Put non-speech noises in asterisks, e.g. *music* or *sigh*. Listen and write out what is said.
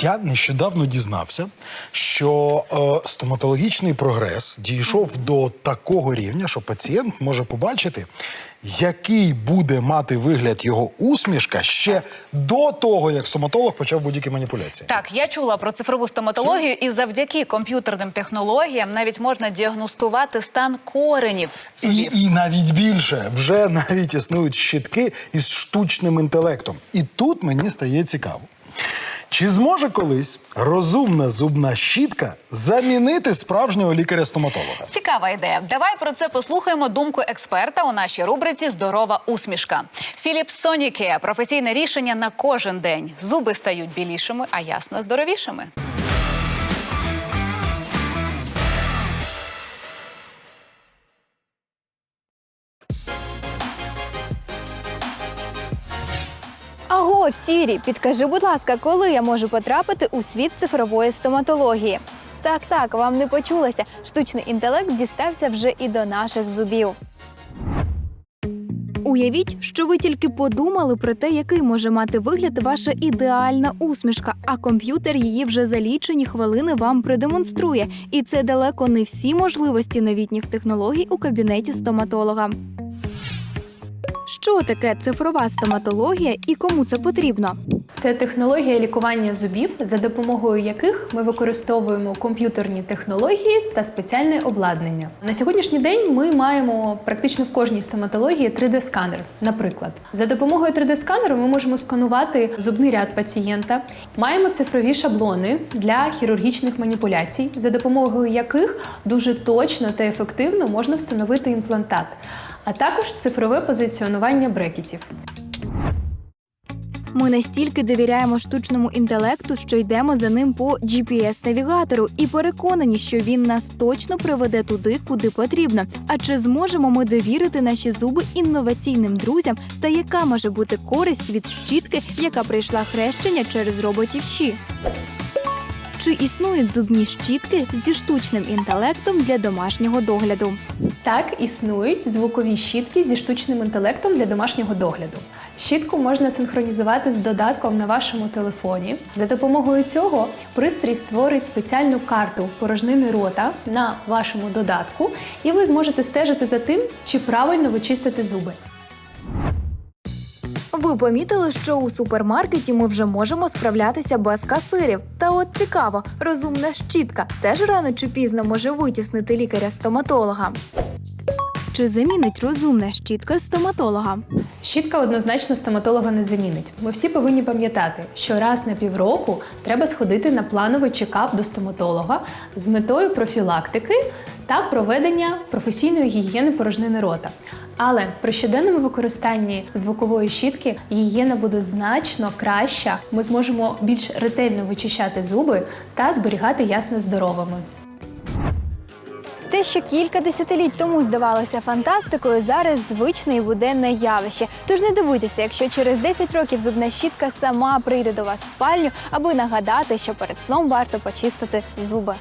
Я нещодавно дізнався, що е, стоматологічний прогрес дійшов до такого рівня, що пацієнт може побачити, який буде мати вигляд його усмішка ще до того, як стоматолог почав будь-які маніпуляції. Так, я чула про цифрову стоматологію, і завдяки комп'ютерним технологіям навіть можна діагностувати стан коренів І, і навіть більше вже *laughs* навіть існують щітки із штучним інтелектом. І тут мені стає цікаво. Чи зможе колись розумна зубна щітка замінити справжнього лікаря-стоматолога? Цікава ідея. Давай про це послухаємо думку експерта у нашій рубриці Здорова усмішка. Філіп Сонікея професійне рішення на кожен день. Зуби стають білішими, а ясно здоровішими. Аго, Сірі, підкажи, будь ласка, коли я можу потрапити у світ цифрової стоматології? Так, так, вам не почулося. Штучний інтелект дістався вже і до наших зубів. Уявіть, що ви тільки подумали про те, який може мати вигляд ваша ідеальна усмішка, а комп'ютер її вже за лічені хвилини вам продемонструє. І це далеко не всі можливості новітніх технологій у кабінеті стоматолога. Що таке цифрова стоматологія і кому це потрібно? Це технологія лікування зубів, за допомогою яких ми використовуємо комп'ютерні технології та спеціальне обладнання. На сьогоднішній день ми маємо практично в кожній стоматології 3D-сканер. Наприклад, за допомогою 3D-сканеру ми можемо сканувати зубний ряд пацієнта. Маємо цифрові шаблони для хірургічних маніпуляцій, за допомогою яких дуже точно та ефективно можна встановити імплантат, а також цифрове позиціонування брекетів. Ми настільки довіряємо штучному інтелекту, що йдемо за ним по GPS-навігатору і переконані, що він нас точно приведе туди, куди потрібно. А чи зможемо ми довірити наші зуби інноваційним друзям? Та яка може бути користь від щітки, яка прийшла хрещення через роботів щі? Чи існують зубні щітки зі штучним інтелектом для домашнього догляду? Так, існують звукові щітки зі штучним інтелектом для домашнього догляду. Щітку можна синхронізувати з додатком на вашому телефоні. За допомогою цього пристрій створить спеціальну карту порожнини рота на вашому додатку, і ви зможете стежити за тим, чи правильно ви чистите зуби. Ви помітили, що у супермаркеті ми вже можемо справлятися без касирів. Та от цікаво, розумна щітка теж рано чи пізно може витіснити лікаря-стоматолога. Чи замінить розумна щітка стоматолога? Щітка однозначно стоматолога не замінить. Ми всі повинні пам'ятати, що раз на півроку треба сходити на плановий чекап до стоматолога з метою профілактики та проведення професійної гігієни порожнини рота. Але при щоденному використанні звукової щітки гігієна буде значно краща. Ми зможемо більш ретельно вичищати зуби та зберігати ясне здоровими. Те, що кілька десятиліть тому здавалося фантастикою, зараз звичне і буденне явище. Тож не дивуйтеся, якщо через 10 років зубна щітка сама прийде до вас в спальню, аби нагадати, що перед сном варто почистити зуби.